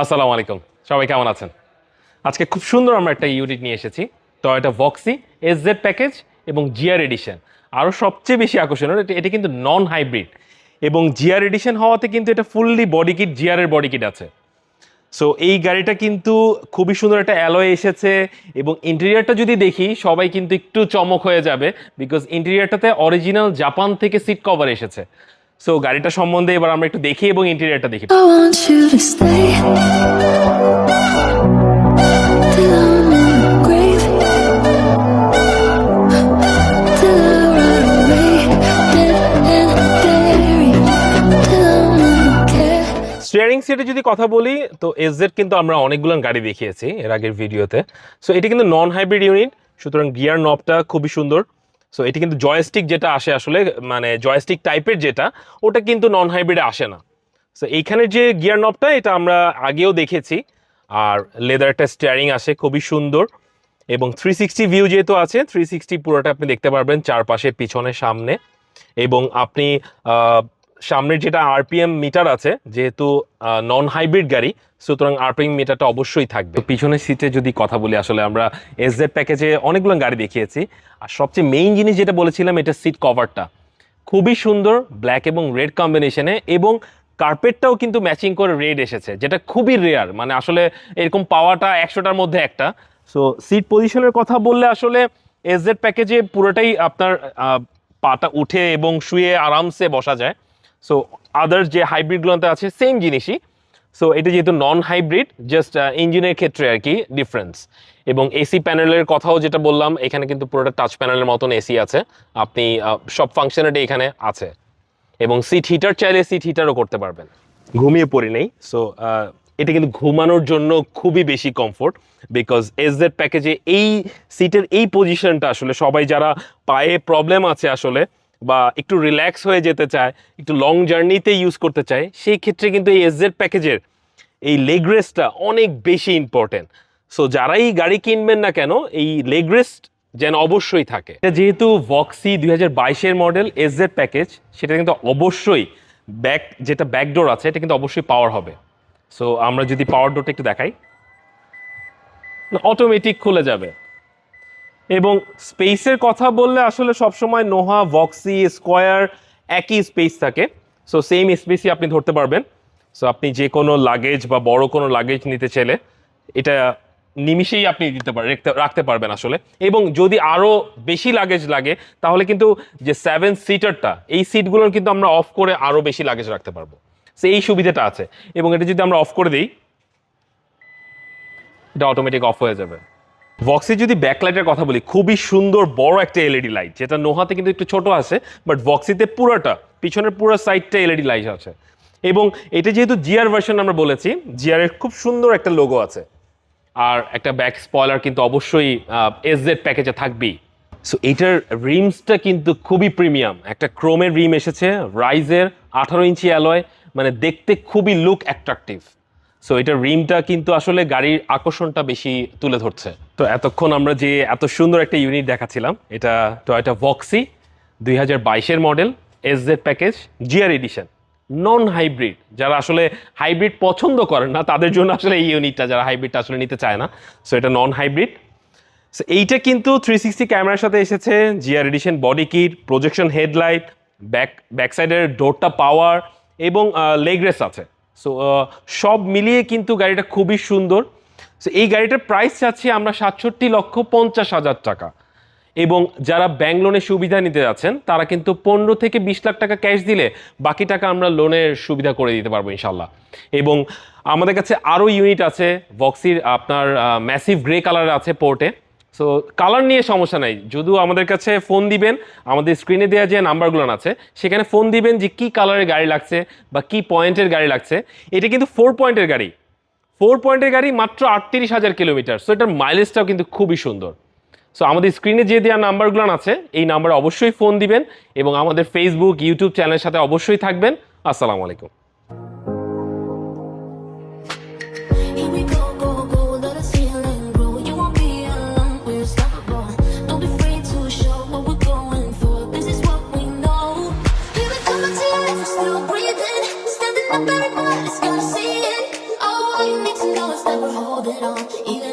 আসসালামু আলাইকুম। সবাই কেমন আছেন? আজকে খুব সুন্দর আমরা একটা ইউনিট নিয়ে এসেছি। Toyota Voxy S Z package এবং জিআর এডিশন আরও সবচেয়ে বেশি আকর্ষণীয়, এটা- এটা কিন্তু নন হাইব্রিড এবং জিআর এডিশন হওয়াতে কিন্তু এটা ফুললি বডি কিট জিআরের বডি কিট আছে। সো এই গাড়িটা কিন্তু খুবই সুন্দর একটা অ্যালয় এসেছে এবং ইন্টেরিয়ারটা যদি দেখি, সবাই কিন্তু একটু চমক হয়ে যাবে বিকজ ইন্টেরিয়ারটাতে অরিজিনাল জাপান থেকে সিট কভার এসেছে। সো গাড়িটা সম্বন্ধে এবার আমরা একটু দেখি এবং ইন্টেরিয়ারটা দেখি. স্টিয়ারিং সিটে যদি কথা বলি তো এসজেড কিন্তু আমরা অনেকগুলো গাড়ি দেখিয়েছি এর আগের ভিডিওতে সো এটি কিন্তু নন হাইব্রিড ইউনিট সুতরাং গিয়ার নবটা খুবই সুন্দর। সো এটি কিন্তু জয়স্টিক যেটা আসে আসলে মানে জয়স্টিক টাইপের যেটা, ওটা কিন্তু নন হাইব্রিডে আসে না। সো এইখানের যে গিয়ার নবটা এটা আমরা আগেও দেখেছি। আর লেদার একটা স্টিয়ারিং আসে, খুবই সুন্দর। এবং থ্রি সিক্সটি ভিউ যেহেতু আছে থ্রি সিক্সটি পুরোটা আপনি দেখতে পারবেন চারপাশে, পিছনে, সামনে। এবং আপনি সামনের যেটা আরপিএম মিটার আছে, যেহেতু নন হাইব্রিড গাড়ি সুতরাং আরপিএম মিটারটা অবশ্যই থাকবে। তো পিছনের সিটে যদি কথা বলি, আসলে আমরা এস জেড প্যাকেজে অনেকগুলো গাড়ি দেখিয়েছি। আর সবচেয়ে মেইন জিনিস যেটা বলেছিলাম, এটা সিট কভারটা খুবই সুন্দর ব্ল্যাক এবং রেড কম্বিনেশনে এবং কার্পেটটাও কিন্তু ম্যাচিং করে রেড এসেছে, যেটা খুবই রেয়ার মানে আসলে এরকম পাওয়াটা একশোটার মধ্যে একটা। সো সিট পজিশনের কথা বললে আসলে এস জেড প্যাকেজে পুরোটাই আপনার পাটা উঠে এবং শুয়ে আরামসে বসা যায়। সো আদার্স যে হাইব্রিডগুলোতে আছে সেম জিনিসই। সো এটা যেহেতু নন হাইব্রিড জাস্ট ইঞ্জিনের ক্ষেত্রে আর কি ডিফারেন্স এবং এসি প্যানেলের কথাও যেটা বললাম, এখানে কিন্তু পুরোটা টাচ প্যানেলের মতন এসি আছে। আপনি সব ফাংশনালিটি এখানে আছে। এবং সিট হিটার চাইলে সিট হিটারও করতে পারবেন। ঘুমিয়ে পড়ি নেই। সো এটা কিন্তু ঘুমানোর জন্য খুবই বেশি কমফোর্ট বিকজ এস জেড প্যাকেজে এই সিটের এই পজিশনটা আসলে সবাই যারা পায়ে প্রবলেম আছে আসলে বা একটু রিল্যাক্স হয়ে যেতে চায়, একটু লং জার্নিতে ইউজ করতে চায়, সেই ক্ষেত্রে কিন্তু এই এস জেড প্যাকেজের এই লেগ রেস্টটা অনেক বেশি ইম্পর্টেন্ট সো যারাই গাড়ি কিনবেন না কেন, এই লেগ রেস্ট যেন অবশ্যই থাকে। এটা যেহেতু ভক্সি দুই হাজার বাইশের মডেল এস জেড প্যাকেজ সেটা কিন্তু অবশ্যই ব্যাক যেটা ব্যাকডোর আছে, এটা কিন্তু অবশ্যই পাওয়ার হবে। সো আমরা যদি পাওয়ার ডোরটা একটু দেখাই। অটোমেটিক খুলে যাবে। এবং স্পেসের কথা বললে আসলে সবসময় নোহা, ভক্সি, স্কোয়ার একই স্পেস থাকে। সো সেম স্পেসই আপনি ধরতে পারবেন। সো আপনি যে কোনো লাগেজ বা বড় কোনো লাগেজ নিতে চাইলে এটা নিমিষেই আপনি দিতে পারেন রাখতে- পারবেন আসলে। এবং যদি আরও বেশি লাগেজ লাগে, তাহলে কিন্তু যে সেভেন সিটারটা এই সিটগুলোর কিন্তু আমরা অফ করে আরও বেশি লাগেজ রাখতে পারব। সে এই সুবিধাটা আছে। এবং এটা যদি আমরা অফ করে দিই, এটা অটোমেটিক অফ হয়ে যাবে। ভক্সে যদি ব্যাকলাইটের কথা বলি, খুবই সুন্দর বড় একটা এলইডি লাইট যেটা নোহাতে কিন্তু একটু ছোট আছে বাট ভক্সিতে পুরোটা, পিছনের পুরো সাইডটা এলইডি লাইট আছে। এবং এটা যেহেতু জিআর ভার্সন আমরা বলেছি জিআর এর খুব সুন্দর একটা লোগো আছে। আর একটা ব্যাক স্পয়লার কিন্তু অবশ্যই এস জেড প্যাকেজে থাকবেই। সো এটার রিমসটা কিন্তু খুবই প্রিমিয়াম একটা ক্রোমের রিম এসেছে রাইজের আঠারো ইঞ্চি অ্যালয় মানে দেখতে খুবই লুক অ্যাট্রাকটিভ সো এটার রিমটা কিন্তু আসলে গাড়ির আকর্ষণটা বেশি তুলে ধরছে। তো এতক্ষণ আমরা যে এত সুন্দর একটা ইউনিট দেখাচ্ছিলাম, এটা টয়োটা ভক্সি দুই হাজার বাইশের model S Z package GR edition non hybrid যারা আসলে হাইব্রিড পছন্দ করেন না, তাদের জন্য আসলে এই ইউনিটটা যারা হাইব্রিডটা আসলে নিতে চায় না সো এটা নন হাইব্রিড সো এইটা কিন্তু থ্রি সিক্সটি ক্যামেরার সাথে এসেছে GR edition body kit projection headlight back back সাইডের ডোরটা পাওয়ার এবং লেগ রেস আছে। সো সব মিলিয়ে কিন্তু গাড়িটা খুবই সুন্দর। সো এই গাড়িটার প্রাইস চাচ্ছি আমরা সাতষট্টি লক্ষ পঞ্চাশ হাজার টাকা। এবং যারা ব্যাংক লোনের সুবিধা নিতে যাচ্ছেন, তারা কিন্তু পনেরো থেকে বিশ লাখ টাকা ক্যাশ দিলে বাকি টাকা আমরা লোনের সুবিধা করে দিতে পারব ইনশাল্লাহ এবং আমাদের কাছে আরও ইউনিট আছে বক্সির আপনার ম্যাসিভ গ্রে কালার আছে পোর্টে সো কালার নিয়ে সমস্যা নাই। যদিও আমাদের কাছে ফোন দিবেন, আমাদের স্ক্রিনে দেওয়া যে নাম্বারগুলো আছে, সেখানে ফোন দিবেন যে কি কালারের গাড়ি লাগছে বা কি পয়েন্টের গাড়ি লাগছে। এটা কিন্তু ফোর পয়েন্টের গাড়ি। ফোর পয়েন্টের গাড়ি মাত্র আটত্রিশ হাজার কিলোমিটার। সো এটার মাইলেজটাও কিন্তু খুবই সুন্দর। সো আমাদের স্ক্রিনে যে দেওয়া নাম্বারগুলো আছে, এই নাম্বারে অবশ্যই ফোন দিবেন এবং আমাদের ফেসবুক ইউটিউব চ্যানেলের সাথে অবশ্যই থাকবেন। আসসালামু আলাইকুম। It even